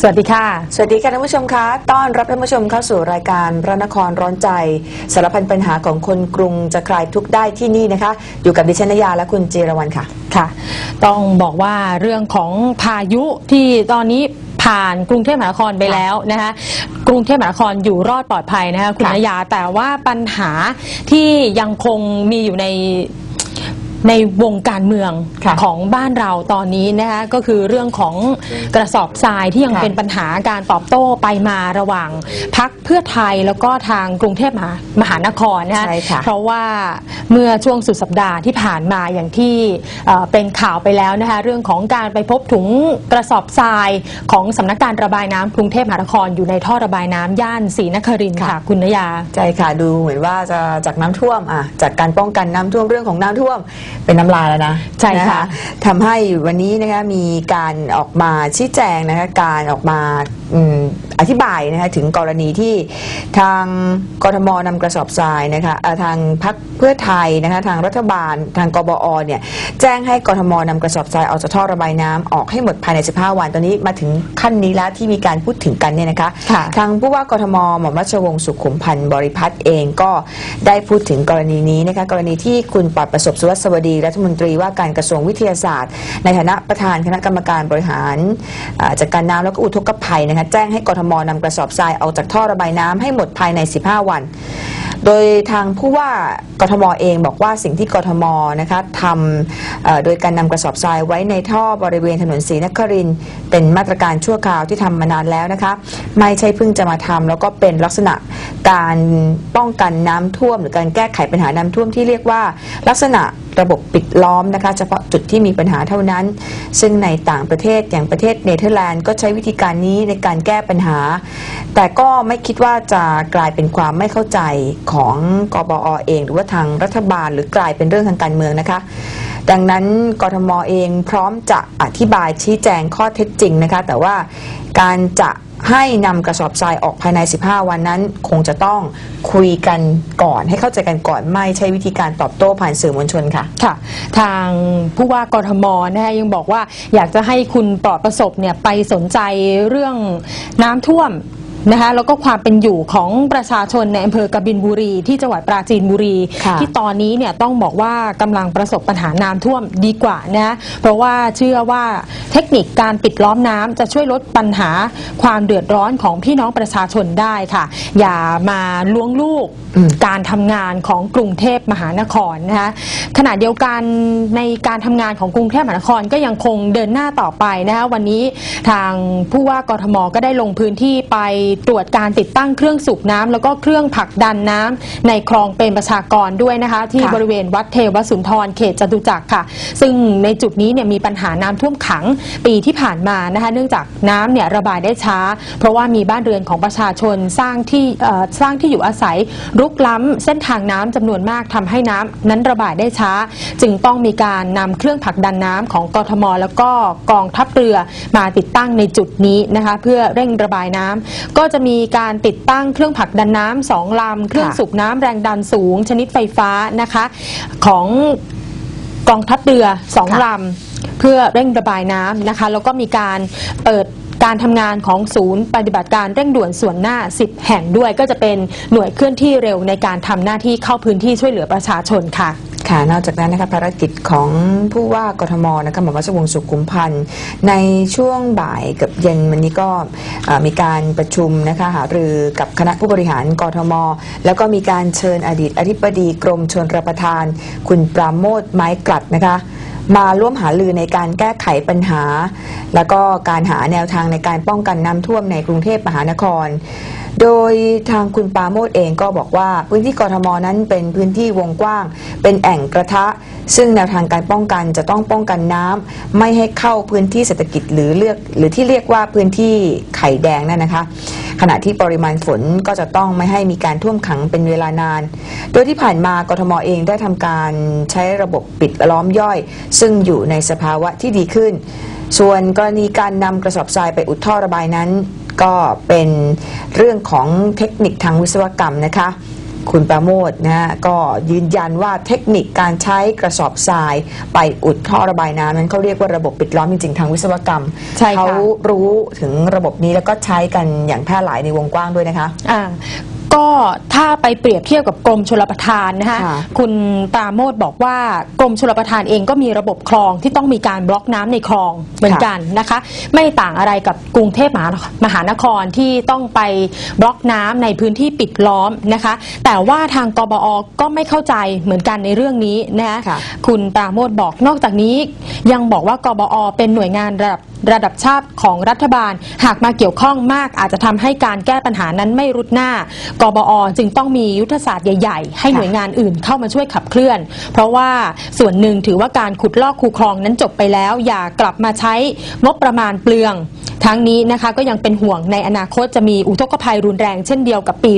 สวัสดีค่ะ สวัสดีค่ะท่านผู้ชมคะต้อนรับท่านผู้ชมเข้าสู่รายการพระนครร้อนใจ สารพันปัญหาของคนกรุงจะคลายทุกข์ได้ที่นี่นะคะ อยู่กับดิฉันนยาและคุณจีรวรรณค่ะ ค่ะ ต้องบอกว่าเรื่องของพายุที่ตอนนี้ผ่านกรุงเทพมหานครไปแล้วนะคะกรุงเทพมหานครอยู่รอดปลอดภัยนะคะคุณค่ะนยาแต่ว่าปัญหาที่ยังคงมีอยู่ใน ในวงการเมืองค่ะของบ้านเราตอนนี้นะคะก็คือเรื่องของกระสอบทรายที่ยังค่ะเป็นปัญหาการตอบโต้ไปมาระหว่างพักเพื่อไทยแล้วก็ทางกรุงเทพมหามหานครนะคะใช่ค่ะ เพราะว่าเมื่อช่วงสุดสัปดาห์ที่ผ่านมาอย่างที่เอ่อเป็นข่าวไปแล้วนะคะเรื่องของการไปพบถุงกระสอบทรายของสำนักการระบายน้ำกรุงเทพมหานครอยู่ในท่อระบายน้ำย่านศรีนครินทร์ค่ะคุณนยา ใช่ค่ะดูเหมือนว่าจะจากน้ำท่วมอะจากการป้องกันน้ำท่วมเรื่องของน้ำท่วมเป็นน้ำลายแล้วนะใช่ค่ะ นทำให้วันนี้นะคะมีการออกมาชี้แจงนะคะการออกมาอืม อธิบายนะคะถึงกรณีที่ทางกทมนำกระสอบทรายนะคะเอ่อทางพักเพื่อไทยนะคะทางรัฐบาลทางกบอเนี่ยแจ้งให้กทมนำกระสอบทรายออกจากท่อระบายน้ำออกให้หมดภายใน 15 วัน ตอนนี้มาถึงขั้นนี้แล้วที่มีการพูดถึงกันเนี่ยนะคะค่ะทางผู้ว่ากทมหม่อมราชวงศ์สุขุมพันธ์บริพัตรเองก็ได้พูดถึงกรณีนี้นะคะกรณีที่คุณปลอดประสบสุวัสดิ์สวัสดีรัฐมนตรีว่าการกระทรวงวิทยาศาสตร์ ในฐานะประธานคณะกรรมการบริหารอ่าจัดการน้ำแล้วก็อุทกภัยนะคะแจ้งให้กทมมนำกระสอบทรายออกจากท่อระบายน้ำให้หมดภายใน 15 วัน โดยทางผู้ว่ากทมเองบอกว่าสิ่งที่กทมนะคะทำโดยการนำกระสอบทรายไว้ในท่อบริเวณถนนศรีนครินเป็นมาตรการชั่วคราวที่ทำมานานแล้วนะคะไม่ใช่เพิ่งจะมาทำแล้วก็เป็นลักษณะการป้องกันน้ำท่วม หรือการแก้ไขปัญหาน้ำท่วมที่เรียกว่าลักษณะ ระบบปิดล้อมนะคะ เฉพาะจุดที่มีปัญหาเท่านั้น ซึ่งในต่างประเทศอย่างประเทศเนเธอร์แลนด์ก็ใช้วิธีการนี้ในการแก้ปัญหา แต่ก็ไม่คิดว่าจะกลายเป็นความไม่เข้าใจของกบอเอง หรือว่าทางรัฐบาลหรือกลายเป็นเรื่องทางการเมืองนะคะ ดังนั้นกทมเองพร้อมจะอธิบายชี้แจงข้อเท็จจริงนะคะ แต่ว่าการจะให้นำกระสอบทรายออกภายใน 15 วันนั้น คงจะต้องคุยกันก่อน ให้เข้าใจกันก่อนไม่ใช่วิธีการตอบโต้ผ่านสื่อมวลชนค่ะ ค่ะ ทางผู้ว่ากทมนะคะยังบอกว่าอยากจะให้คุณปลอดประสบเนี่ยไปสนใจเรื่องน้ำท่วม นะคะแล้วก็ความเป็นอยู่ของประชาชนในอำเภอกบินบุรี ที่จังหวัดปราจีนบุรี ค่ะที่ตอนนี้เนี่ยต้องบอกว่ากำลังประสบปัญหาน้ำท่วมดีกว่านะเพราะว่าเชื่อว่าเทคนิคการปิดล้อมน้ำจะช่วยลดปัญหาความเดือดร้อนของพี่น้องประชาชนได้ค่ะ อย่ามาล้วงลูกอืม การทำงานของกรุงเทพมหานครนะคะขณะเดียวกันในการทำงานของกรุงเทพมหานครก็ยังคงเดินหน้าต่อไปนะคะวันนี้ทางผู้ว่ากทมก็ได้ลงพื้นที่ไปตรวจการติดตั้งเครื่องสูบน้ำแล้วก็เครื่องผลักดันน้ำในคลองเป็นประชากรด้วยนะคะ ที่ค่ะบริเวณวัดเทวสุนทรเขตจตุจักรค่ะ ซึ่งในจุดนี้เนี่ยมีปัญหาน้ำท่วมขังปีที่ผ่านมานะคะ เนื่องจากน้ำเนี่ยระบายได้ช้า เพราะว่ามีบ้านเรือนของประชาชนสร้างที่เอ่อสร้างที่อยู่อาศัยรุกล้ำเส้นทางน้ำจำนวนมากทำให้น้ำนั้นระบายได้ช้า จึงต้องมีการนำเครื่องผลักดันน้ำของกทม แล้วก็กองทัพเรือมาติดตั้งในจุดนี้นะคะ เพื่อเร่งระบายน้ำก็จะมีการติดตั้งเครื่องผลักดันน้ำสองลำเครื่องสูบน้ำแรงดันสูง ชนิดไฟฟ้านะคะของกองทัพเรือสองค่ะลำเพื่อเร่งระบายน้ำนะคะ แล้วก็มีการเปิดการทำงานของศูนย์ปฏิบัติการเร่งด่วนส่วนหน้า 10 แห่งด้วย ก็จะเป็นหน่วยเคลื่อนที่เร็วในการทำหน้าที่เข้าพื้นที่ช่วยเหลือประชาชนค่ะ ค่ะนอกจากนั้นนะคะภารกิจของผู้ว่ากทมนะคะหม่อมราชวงศ์สุขุมพันธ์ในช่วงบ่ายกับเย็นวันนี้ก็มีการประชุมนะคะหารือกับคณะผู้บริหารกทม แล้วก็มีการเชิญอดีตอธิบดีกรมชนรับประทาน คุณปราโมทไม้กลัดนะคะมาร่วมหารือในการแก้ไขปัญหา แล้วก็การหาแนวทางในการป้องกันน้ำท่วมในกรุงเทพมหานคร โดยทางคุณปาโมทเองก็บอกว่าพื้นที่กรทมนั้นเป็นพื้นที่วงกว้าง เป็นแอ่งกระทะ ซึ่งแนวทางการป้องกันจะต้องป้องกันน้ำไม่ให้เข้าพื้นที่เศรษฐกิจหรือเลือก หรือที่เรียกว่าพื้นที่ไข่แดงนั่นนะคะ ขณะที่ปริมาณฝนก็จะต้องไม่ให้มีการท่วมขังเป็นเวลานาน โดยที่ผ่านมากทมเองได้ทำการใช้ระบบปิดล้อมย่อย ซึ่งอยู่ในสภาวะที่ดีขึ้น ส่วนกรณีการนำกระสอบทรายไปอุดท่อระบายนั้น ก็เป็นเรื่องของเทคนิคทางวิศวกรรมนะคะ คุณประโมทนะฮะก็ยืนยันว่าเทคนิคการใช้กระสอบทราย ไปอุดท่อระบายน้ำนั้นเขาเรียกว่าระบบปิดล้อมจริงๆทางวิศวกรรมใช่ค่ะ เขารู้ถึงระบบนี้แล้วก็ใช้กันอย่างแพร่หลายในวงกว้างด้วยนะคะ อ่า ก็ถ้าไปเปรียบเทียบกับกรมชลประทานนะคะค่ะคุณปราโมทบอกว่ากรมชลประทานเองก็มีระบบคลองที่ต้องมีการบล็อกน้ำในคลองเหมือนกันนะคะ ไม่ต่างอะไรกับกรุงเทพมหามหานครที่ต้องไปบล็อกน้ำในพื้นที่ปิดล้อมนะคะ แต่ว่าทางกบอก็ไม่เข้าใจเหมือนกันในเรื่องนี้นะคะค่ะ คุณปราโมทบอกนอกจากนี้ยังบอกว่ากบอเป็นหน่วยงานระดับ ระดับชาติของรัฐบาล หากมาเกี่ยวข้องมากอาจจะทำให้การแก้ปัญหานั้นไม่รุดหน้ากบอจึงต้องมียุทธศาสตร์ใหญ่ ๆ ให้หน่วยงานอื่นเข้ามาช่วยขับเคลื่อน เพราะว่าส่วนหนึ่งถือว่าการขุดลอกคูคลองนั้นจบไปแล้ว อย่ากลับมาใช้งบประมาณเปลือง ทั้งนี้นะคะก็ยังเป็นห่วงในอนาคตจะมีอุทกภัยรุนแรงเช่นเดียวกับปี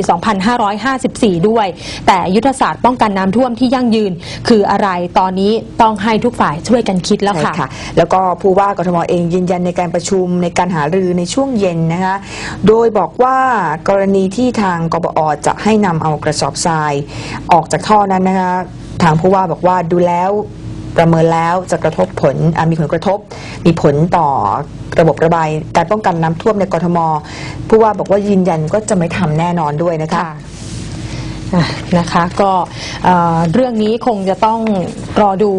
2554 ด้วย แต่ยุทธศาสตร์ป้องกันน้ำท่วมที่ยั่งยืน คืออะไรตอนนี้ต้องให้ทุกฝ่ายช่วยกันคิดแล้วใช่ค่ะคะแล้วก็ผู้ว่ากทมเองยืนยันในการประชุมในการหารือในช่วงเย็นนะคะโดยบอกว่ากรณีที่ทางกบอจะให้นำเอากระสอบทราย ออกจากท่อนั้นนะคะทางผู้ว่าบอกว่าดูแล้วประเมินแล้วจะกระทบผลมีผลกระทบ มีผลต่อระบบระบาย การป้องกันน้ำท่วมในกรทม ผู้ว่าบอกว่ายืนยันก็จะไม่ทำแน่นอนด้วยนะคะ อะนะคะก็เอ่อเรื่องนี้คงจะต้องรอดู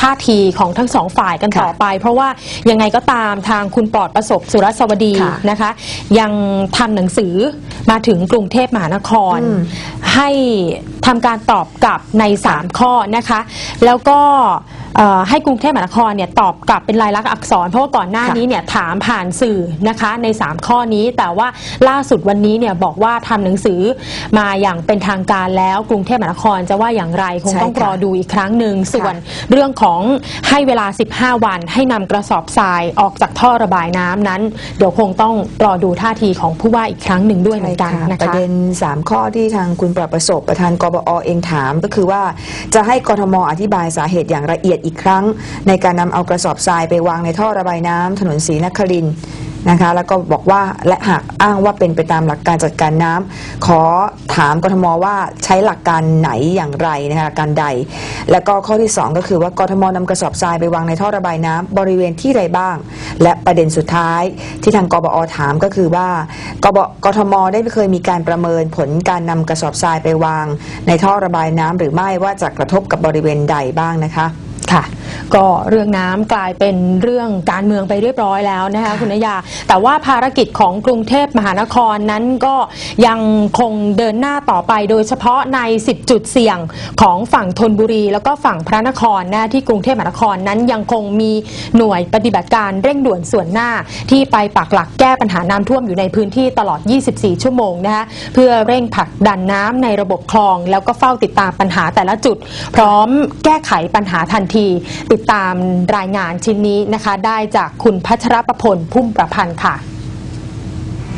ท่าทีของทั้งสองฝ่ายกันค่ะต่อไป เพราะว่ายังไงก็ตามทางคุณปลอดประสบสุรสวดีค่ะนะคะ ยังทำหนังสือมาถึงกรุงเทพมหานคร อืม ให้ทำการตอบกลับใน 3 ข้อนะคะ แล้วก็ เอ่อให้กรุงเทพมหานครเนี่ยตอบกลับเป็นลายลักษณ์อักษร เพราะว่าก่อนหน้าค่ะนี้เนี่ยถามผ่านสื่อนะคะใน 3 ข้อนี้ แต่ว่าล่าสุดวันนี้เนี่ยบอกว่าทำหนังสือมาอย่างเป็นทางการแล้วกรุงเทพมหานครจะว่าอย่างไรคงใช่ต้องค่ะรอดูอีกครั้งหนึ่งส่วนเรื่องของให้เวลา 15 วัน ให้นำกระสอบทรายออกจากท่อระบายน้ำนั้น เดี๋ยวคงต้องรอดูท่าทีของผู้ว่าอีกครั้งหนึ่งด้วยเหมือนกันใช่นะประคะเด็น 3 ข้อที่ทางคุณปรับประสบประธานกบอเองถามก็คือว่าจะให้กทมอธิบายสาเหตุอย่างละเอียดอีกครั้ง ในการนำเอากระสอบทรายไปวางในท่อระบายน้ำถนนศรีนครินนะคะแล้วก็บอกว่าและหากอ้างว่าเป็นไปตามหลักการจัดการน้ำขอถามกทมว่าใช้หลักการไหนอย่างไรนะคะหลักการใด แล้วก็ข้อที่ 2 ก็คือว่ากทมนำกระสอบทรายไปวางในท่อระบายน้ำบริเวณที่ใดบ้าง และประเด็นสุดท้ายที่ทางกบอถามก็คือว่ากบกทมได้เคยมีการประเมินผลการนำกระสอบทรายไปวาง ในท่อระบายน้ำหรือไม่ว่าจะกระทบกับบริเวณใดบ้างนะคะ ค่ะ ก็เรื่องน้ำกลายเป็นเรื่องการเมืองไปเรียบร้อยแล้วนะคะคุณนยา แต่ว่าภารกิจของกรุงเทพมหานครนั้นก็ยังคงเดินหน้าต่อไป โดยเฉพาะใน 10 จุดเสี่ยงของฝั่งธนบุรี แล้วก็ฝั่งพระนครนะที่กรุงเทพมหานครนั้นยังคงมีหน่วยปฏิบัติการเร่งด่วนส่วนหน้า ที่ไปปักหลักแก้ปัญหาน้ำท่วมอยู่ในพื้นที่ตลอด 24 ชั่วโมงนะคะเพื่อเร่งผลักดันน้ำในระบบคลอง แล้วก็เฝ้าติดตามปัญหาแต่ละจุด พร้อมแก้ไขปัญหาทันทีติดตามรายงานชิ้นนี้นะคะ ได้จากคุณพัชรประพลพุ่มประพันธ์ค่ะ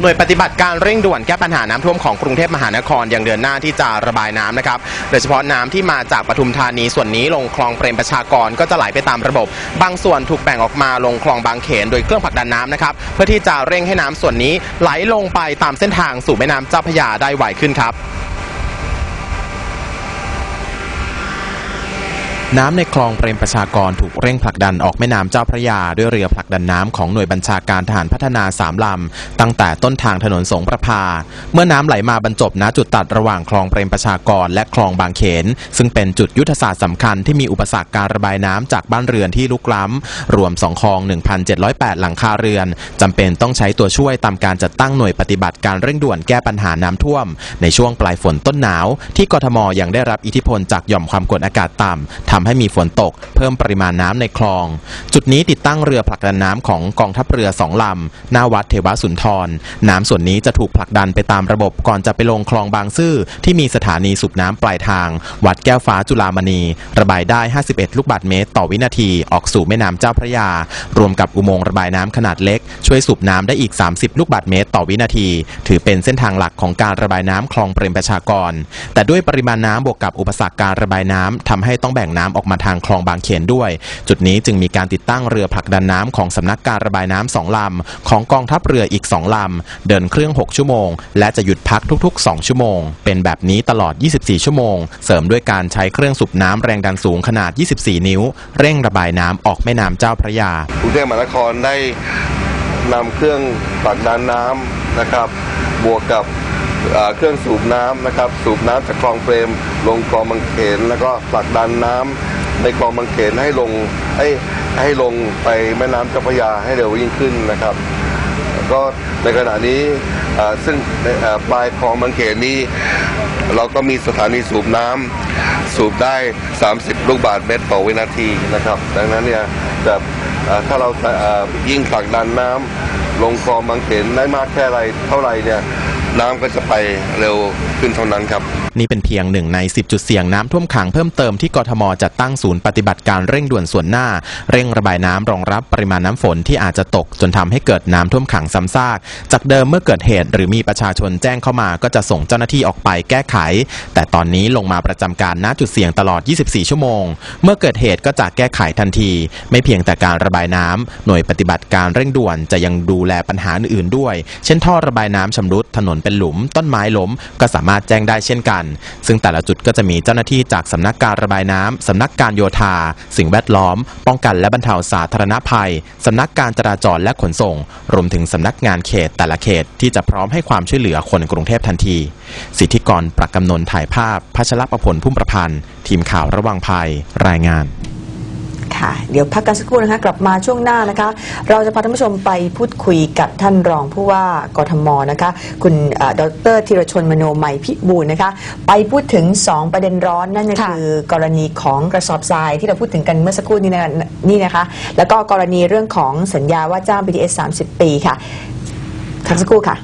หน่วยปฏิบัติการเร่งด่วนแก้ปัญหาน้ำท่วมของกรุงเทพมหานครยังเดินหน้าที่จะระบายน้ำนะครับ โดยเฉพาะน้ำที่มาจากปทุมธานีส่วนนี้ลงคลองเปรมประชากรก็จะไหลไปตามระบบ บางส่วนถูกแบ่งออกมาลงคลองบางเขนโดยเครื่องผลักดันน้ำนะครับ เพื่อที่จะเร่งให้น้ำส่วนนี้ไหลลงไปตามเส้นทางสู่แม่น้ำเจ้าพระยาได้ไวขึ้นครับ น้ำในคลองเปรมประชากรถูกเร่งผลักดันออกแม่น้ำเจ้าพระยา ด้วยเรือผลักดันน้ำของหน่วยบัญชาการทหารพัฒนาสามลำ ตั้งแต่ต้นทางถนนสงประพา เมื่อน้ำไหลมาบรรจบณจุดตัดระหว่างคลองเปรมประชากรและคลองบางเขน ซึ่งเป็นจุดยุทธศาสตร์สำคัญที่มีอุปสรรคการระบายน้ำจากบ้านเรือนที่ลุกล้ำ รวมสองคลอง 1,708 หลังคาเรือนจำเป็นต้องใช้ตัวช่วยตามการจัดตั้งหน่วยปฏิบัติการเร่งด่วนแก้ปัญหาน้ำท่วม ในช่วงปลายฝนต้นหนาว ที่กทมยังได้รับอิทธิพลจากหย่อมความกดอากาศต่ำทำให้มีฝนตก เพิ่มปริมาณน้ำในคลอง จุดนี้ติดตั้งเรือผลักดันน้ำของกองทัพเรือสองลำหน้าวัดเทวสุนทร น้ำส่วนนี้จะถูกผลักดันไปตามระบบก่อนจะไปลงคลองบางซื่อที่มีสถานีสูบน้ำปลายทาง วัดแก้วฟ้าจุฬามณี ระบายได้ 51 ลูกบาศก์เมตร ต่อวินาทีออกสู่แม่น้ำเจ้าพระยา รวมกับอุโมงค์ระบายน้ำขนาดเล็ก ช่วยสูบน้ำได้อีก 30 ลูกบาศก์เมตร ต่อวินาที ถือเป็นเส้นทางหลักของการระบายน้ำคลองเปรมประชากร แต่ด้วยปริมาณน้ำบวกกับอุปสรรคการระบายน้ำทำให้ต้องแบ่งน้ำออกมาทางคลองบางเขนด้วย จุดนี้จึงมีการติดตั้งเรือผลักดันน้ำของสำนักการระบายน้ำสองลำ ของกองทัพเรืออีก2ลำ เดินเครื่อง 6 ชั่วโมง และจะหยุดพักทุกๆ 2 ชั่วโมง เป็นแบบนี้ตลอด 24 ชั่วโมง เสริมด้วยการใช้เครื่องสูบน้ำแรงดันสูงขนาด 24 นิ้ว เร่งระบายน้ำออกแม่น้ำเจ้าพระยากรุงเทพมหานครได้นำเครื่องผลักดันน้ำนะครับ บวกกับ เครื่องสูบน้ำนะครับ สูบน้ำจากคลองเปรม ลงคลองบางเขนแล้วก็ผลักดันน้ำในคลองบางเขนให้ลงให้ให้ลงไปแม่น้ำเจ้าพระยาให้เร็วยิ่งขึ้นนะครับ ก็ในขณะนี้ซึ่งปลายคลองบางเขนนี้เราก็มีสถานีสูบน้ำสูบได้ 30 ลูกบาศก์เมตรต่อวินาทีนะครับ ดังนั้นเนี่ยจะถ้าเรายิ่งผลักดันน้ำลงคลองบางเขนได้มากแค่ไรเท่าไรเนี่ย น้ำก็จะไปเร็วขึ้นเท่านั้นครับ นี่เป็นเพียงหนึ่งใน 10 จุดเสี่ยงน้ำท่วมขังเพิ่มเติมที่กทมจัดตั้งศูนย์ปฏิบัติการเร่งด่วนส่วนหน้า เร่งระบายน้ำรองรับปริมาณน้ำฝนที่อาจจะตกจนทำให้เกิดน้ำท่วมขังซ้ำซาก จากเดิมเมื่อเกิดเหตุหรือมีประชาชนแจ้งเข้ามาก็จะส่งเจ้าหน้าที่ออกไปแก้ไข แต่ตอนนี้ลงมาประจำการณจุดเสี่ยงตลอด 24 ชั่วโมง เมื่อเกิดเหตุก็จะแก้ไขทันที ไม่เพียงแต่การระบายน้ำหน่วยปฏิบัติการเร่งด่วนจะยังดูแลปัญหาอื่นๆด้วย เช่นท่อระบายน้ำชำรุดถนนเป็นหลุม ต้นไม้ล้มก็สามารถแจ้งได้เช่นกัน ซึ่งแต่ละจุดก็จะมีเจ้าหน้าที่จากสำนักการระบายน้ำสำนักการโยธา สิ่งแวดล้อม ป้องกันและบรรเทาสาธารณภัยสำนักการจราจรและขนส่ง รวมถึงสำนักงานเขตแต่ละเขตที่จะพร้อมให้ความช่วยเหลือคนกรุงเทพทันที สิทธิกรประกำนนถ่ายภาพพัชรประพลพุ่มประพันธ์ ทีมข่าวระวังภัยรายงาน ค่ะ เดี๋ยวพักกันสักครู่นะคะกลับมาช่วงหน้านะคะ เราจะพาท่านผู้ชมไปพูดคุยกับท่านรองผู้ว่ากทมนะคะ คุณเอ่อดรธีรชนมโนไมยพิบูลนะคะ ไปพูดถึง 2 ประเด็นร้อนนั่นก็ค่ะคือกรณีของกระสอบทรายที่เราพูดถึงกันเมื่อสักครู่นี้นะคะนี่นะคะ แล้วก็กรณีเรื่องของสัญญาว่าจ้าง BTS 30 ปีค่ะพักสักครู่ค่ะ